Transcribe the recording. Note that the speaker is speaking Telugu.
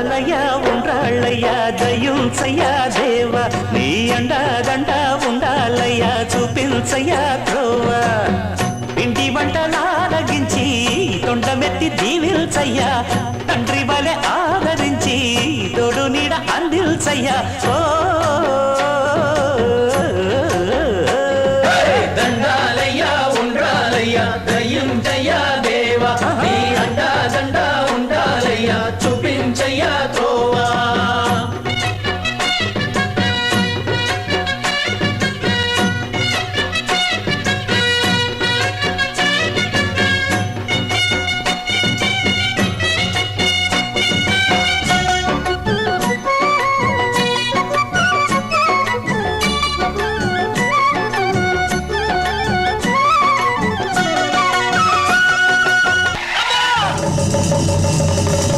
ఉండాలయ్యా ఉండాలయ్యా దయించయ్యా దేవా. నీ అండాదండ ఉండాలయ్యా చూపించయ్యా త్రోవా. ఇంటి వంటలారగించి తొండమెత్తి దీవిల్చయ్యా తండ్రి వలె ఆదరించి తోడు నీడ అందిల్చయ్యా ఓ. దండాలయ్యా ఉండాలయ్యా దయం జయా దేవా